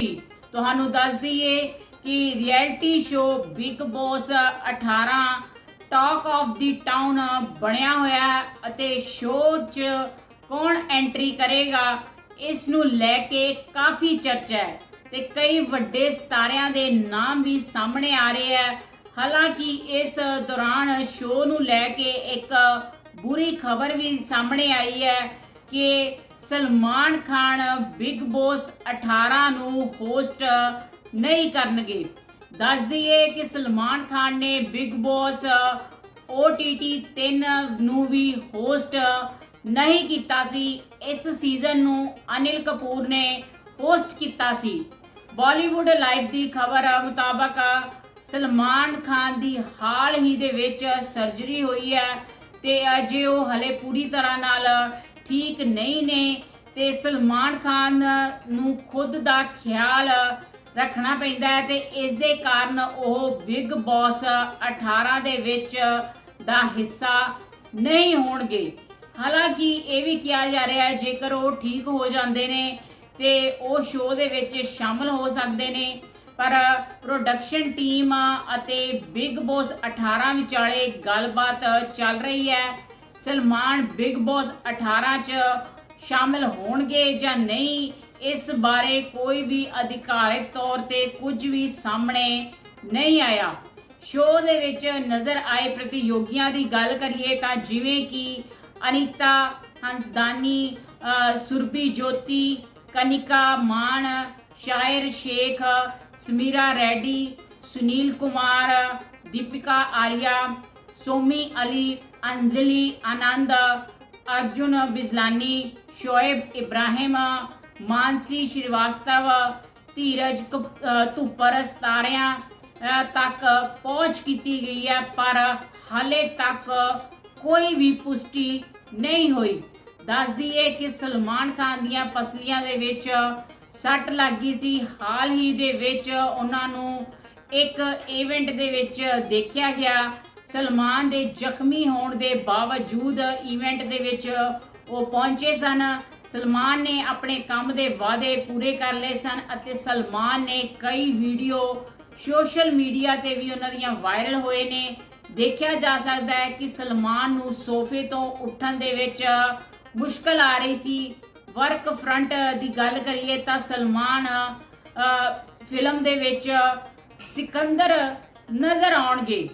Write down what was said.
ਤੁਹਾਨੂੰ ਦੱਸ ਦਈਏ ਕਿ reality show Bigg Boss 18 talk of the town ਬਣਿਆ ਹੋਇਆ ਅਤੇ ਸ਼ੋਅ 'ਚ ਕੌਣ ਐਂਟਰੀ ਕਰੇਗਾ, ਇਸ ਨੂੰ ਲੈ ਕੇ ਕਾਫੀ ਚਰਚਾ ਹੈ ਤੇ ਕਈ ਵੱਡੇ ਸਤਾਰਿਆਂ ਦੇ ਨਾਮ ਵੀ ਸਾਹਮਣੇ ਆ ਰਹੇ ਹੈ। ਹਾਲਾਂਕਿ ਇਸ ਦੌਰਾਨ ਸ਼ੋਅ ਨੂੰ ਲੈ ਕੇ ਇੱਕ ਬੁਰੀ ਖਬਰ ਵੀ ਸਾਹਮਣੇ ਆਈ ਹੈ ਕਿ ਸਲਮਾਨ ਖਾਨ ਬਿਗ ਬੌਸ 18 ਨੂੰ ਹੋਸਟ ਨਹੀਂ ਕਰਨਗੇ। ਦੱਸ ਦਈਏ ਕਿ ਸਲਮਾਨ ਖਾਨ ਨੇ ਬਿਗ ਬੌਸ OTT 3 ਨੂੰ ਵੀ ਹੋਸਟ ਨਹੀਂ ਕੀਤਾ ਸੀ। ਇਸ ਸੀਜ਼ਨ ਨੂੰ ਅਨਿਲ ਕਪੂਰ ਨੇ ਹੋਸਟ ਕੀਤਾ ਸੀ। ਬਾਲੀਵੁੱਡ ਲਾਈਵ ਦੀ ਖਬਰ ਮੁਤਾਬਕ ਸਲਮਾਨ ਖਾਨ ਦੀ ਹਾਲ ਹੀ ਦੇ ਵਿੱਚ ਸਰਜਰੀ ਹੋਈ ਹੈ ਤੇ ਅਜੇ ਉਹ ਹਲੇ ਪੂਰੀ ਤਰ੍ਹਾਂ ਨਾਲ ਠੀਕ ਨਹੀਂ ਨੇ ਤੇ ਸਲਮਾਨ ਖਾਨ ਨੂੰ ਖੁਦ ਦਾ ਖਿਆਲ ਰੱਖਣਾ ਪੈਂਦਾ ਹੈ ਤੇ ਇਸ ਦੇ ਕਾਰਨ ਉਹ ਬਿਗ ਬੌਸ 18 ਦੇ ਵਿੱਚ ਦਾ ਹਿੱਸਾ ਨਹੀਂ ਹੋਣਗੇ। ਹਾਲਾਂਕਿ ਇਹ ਵੀ ਕਿਹਾ ਜਾ ਰਿਹਾ ਹੈ, ਜੇਕਰ ਉਹ ਠੀਕ ਹੋ ਜਾਂਦੇ ਨੇ ਤੇ ਉਹ ਸ਼ੋਅ ਦੇ ਵਿੱਚ ਸ਼ਾਮਲ ਹੋ ਸਕਦੇ ਨੇ, ਪਰ ਪ੍ਰੋਡਕਸ਼ਨ ਟੀਮ ਅਤੇ ਬਿਗ ਬੌਸ 18 ਵਿਚਾਲੇ ਗੱਲਬਾਤ ਚੱਲ ਰਹੀ ਹੈ। ਸਲਮਾਨ ਬਿਗ ਬੌਸ 18 ਚ ਸ਼ਾਮਲ ਹੋਣਗੇ ਜਾਂ ਨਹੀਂ, ਇਸ ਬਾਰੇ ਕੋਈ ਵੀ ਅਧਿਕਾਰਿਕ ਤੌਰ ਤੇ ਕੁਝ ਵੀ ਸਾਹਮਣੇ ਨਹੀਂ ਆਇਆ। ਸ਼ੋਅ ਦੇ ਵਿੱਚ ਨਜ਼ਰ ਆਏ ਪ੍ਰਤੀਯੋਗੀਆਂ ਦੀ ਗੱਲ ਕਰੀਏ ਤਾਂ ਜਿਵੇਂ ਕਿ ਅਨੀਤਾ ਹੰਸਦਾਨੀ ਸੁਰਬੀ ਜੋਤੀ, ਕਨਿਕਾ ਮਾਨ ਸ਼ਾਇਰ ਸ਼ੇਖ, ਸਮੀਰਾ ਰੈਡੀ, ਸੁਨੀਲ ਕੁਮਾਰ, ਦੀਪਿਕਾ ਆਰੀਆ, ਸੋਮੀ ਅਲੀ ਅੰਜਲੀ ਆਨੰਦ ਅਰਜੁਨ ਬਿਜ਼ਲਾਨੀ ਸ਼ੋਏਬ ਇਬਰਾਹਿਮ ਮਾਨਸੀ ਸ਼੍ਰੀਵਾਸਤਵ ਧੀਰਜ ਕਪ- ਧੁੱਪਰ ਸਤਾਰਿਆਂ ਤੱਕ ਪਹੁੰਚ ਕੀਤੀ ਗਈ ਹੈ ਪਰ ਹਾਲੇ ਤੱਕ ਕੋਈ ਵੀ ਪੁਸ਼ਟੀ ਨਹੀਂ ਹੋਈ ਦੱਸ ਦਈਏ ਕਿ ਸਲਮਾਨ ਖਾਨ ਦੀਆਂ ਪਸਲੀਆਂ ਦੇ ਵਿੱਚ ਸੱਟ ਲੱਗੀ ਸੀ ਹਾਲ ਹੀ ਦੇ ਵਿੱਚ ਉਹਨਾਂ ਨੂੰ ਇੱਕ ਇਵੈਂਟ ਦੇ ਵਿੱਚ ਦੇਖਿਆ ਗਿਆ ਸਲਮਾਨ ਦੇ ਜ਼ਖਮੀ ਹੋਣ ਦੇ ਬਾਵਜੂਦ ਇਵੈਂਟ ਦੇ ਵਿੱਚ ਉਹ ਪਹੁੰਚੇ ਸਨ। ਸਲਮਾਨ ਨੇ ਆਪਣੇ ਕੰਮ ਦੇ ਵਾਅਦੇ ਪੂਰੇ ਕਰ ਲਏ ਸਨ ਅਤੇ ਸਲਮਾਨ ਨੇ ਕਈ ਵੀਡੀਓ ਸੋਸ਼ਲ ਮੀਡੀਆ ਤੇ ਵੀ ਉਹਨਾਂ ਦੀਆਂ ਵਾਇਰਲ ਹੋਏ ਨੇ। ਦੇਖਿਆ ਜਾ ਸਕਦਾ ਹੈ ਕਿ ਸਲਮਾਨ ਨੂੰ ਸੋਫੇ ਤੋਂ ਉੱਠਣ ਦੇ ਵਿੱਚ ਮੁਸ਼ਕਲ ਆ ਰਹੀ ਸੀ। ਵਰਕ ਫਰੰਟ ਦੀ ਗੱਲ ਕਰੀਏ ਤਾਂ ਸਲਮਾਨ ਫਿਲਮ ਦੇ ਵਿੱਚ ਸਿਕੰਦਰ ਨਜ਼ਰ ਆਉਣਗੇ।